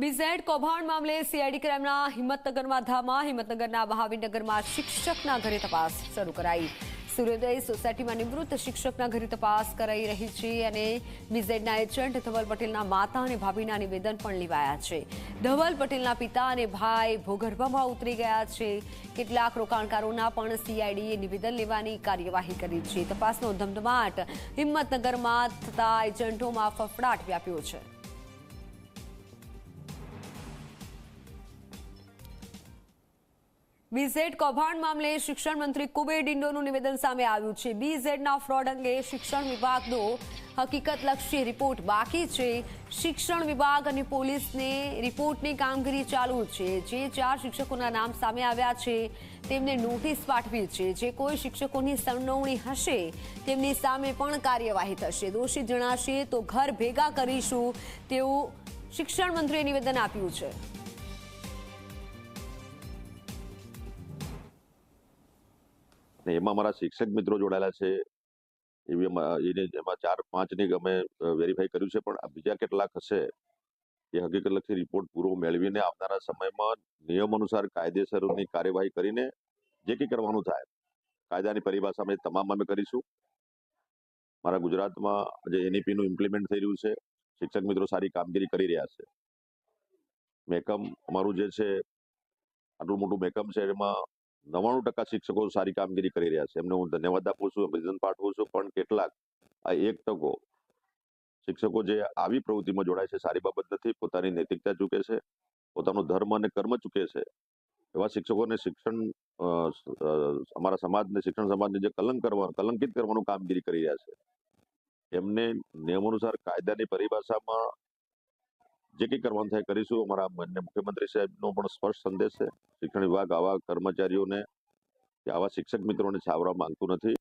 BZ કૌભાંડ મામલે CID ક્રાઇમના હિંમતનગરમાં ધામા. હિંમતનગરના મહાવીરનગરમાં શિક્ષકના ઘરે તપાસ શરૂ કરાઈ. સૂર્યોદય સોસાયટીમાં નિવૃત્ત શિક્ષકના ઘરે તપાસ કરાઈ રહી છે અને બીઝેડના એજન્ટ ધવલ પટેલના માતા અને ભાભીના નિવેદન પણ લેવાયા છે. ધવલ પટેલના પિતા અને ભાઈ ભોગર્ભામાં ઉતરી ગયા છે. કેટલાક રોકાણકારોના પણ સીઆઈડીએ નિવેદન લેવાની કાર્યવાહી કરી છે. તપાસનો ધમધમાટ હિંમતનગરમાં થતા એજન્ટોમાં ફફડાટ વ્યાપ્યો છે. બીઝેડ કૌભાંડ મામલે શિક્ષણ મંત્રી કુબેર ડિંડોનું નિવેદન સામે આવ્યું છે. બીઝેડના ફ્રોડ અંગે શિક્ષણ વિભાગનો હકીકતલક્ષી રિપોર્ટ બાકી છે. શિક્ષણ વિભાગ અને પોલીસને રિપોર્ટની કામગીરી ચાલુ છે. જે ચાર શિક્ષકોના નામ સામે આવ્યા છે, તેમને નોટિસ પાઠવી છે. જે કોઈ શિક્ષકોની સંડોવણી હશે, તેમની સામે પણ કાર્યવાહી થશે. દોષિત જણાશે તો ઘર ભેગા કરીશું તેવું શિક્ષણ મંત્રીએ નિવેદન આપ્યું છે. ને એમાં મારા શિક્ષક મિત્રો જોડાયેલા છે. એવી એને એમાં ચાર પાંચની અમે વેરીફાઈ કર્યું છે. પણ બીજા કેટલાક હશે, એ હકીકતલક્ષી રિપોર્ટ પૂરો મેળવીને આવનારા સમયમાં નિયમ અનુસાર કાયદેસરની કાર્યવાહી કરીને જે કંઈ કરવાનું થાય, કાયદાની પરિભાષામાં અમે તમામ અમે કરીશું. મારા ગુજરાતમાં જે એનઈપીનું ઇમ્પ્લિમેન્ટ થઈ રહ્યું છે. શિક્ષક મિત્રો સારી કામગીરી કરી રહ્યા છે. મેકમ અમારું જે છે, આટલું મોટું મેકમ છે એમાં નવ્વાણું ટકા શિક્ષકો સારી કામગીરી કરી રહ્યા છે. એમને હું ધન્યવાદ આપું છું, અભિનંદન પાઠવું છું. પણ કેટલાક આ એક ટકો શિક્ષકો જે આવી પ્રવૃત્તિમાં જોડાય છે, સારી બાબત નથી, પોતાની નૈતિકતા ચૂકે છે, પોતાનો ધર્મ અને કર્મ ચૂકે છે, એવા શિક્ષકોને શિક્ષણ અમારા સમાજને, શિક્ષણ સમાજને જે કલંક કરવા, કલંકિત કરવાનું કામગીરી કરી રહ્યા છે. એમને નિયમ અનુસાર કાયદાની પરિભાષામાં જે કંઈ કરવાનું થાય કરીશું. અમારા માન્ય મુખ્યમંત્રી સાહેબનો પણ સ્પષ્ટ સંદેશ છે. શિક્ષણ વિભાગ, આવા કર્મચારીઓને કે આવા શિક્ષક મિત્રોને છાવવા માંગતું નથી.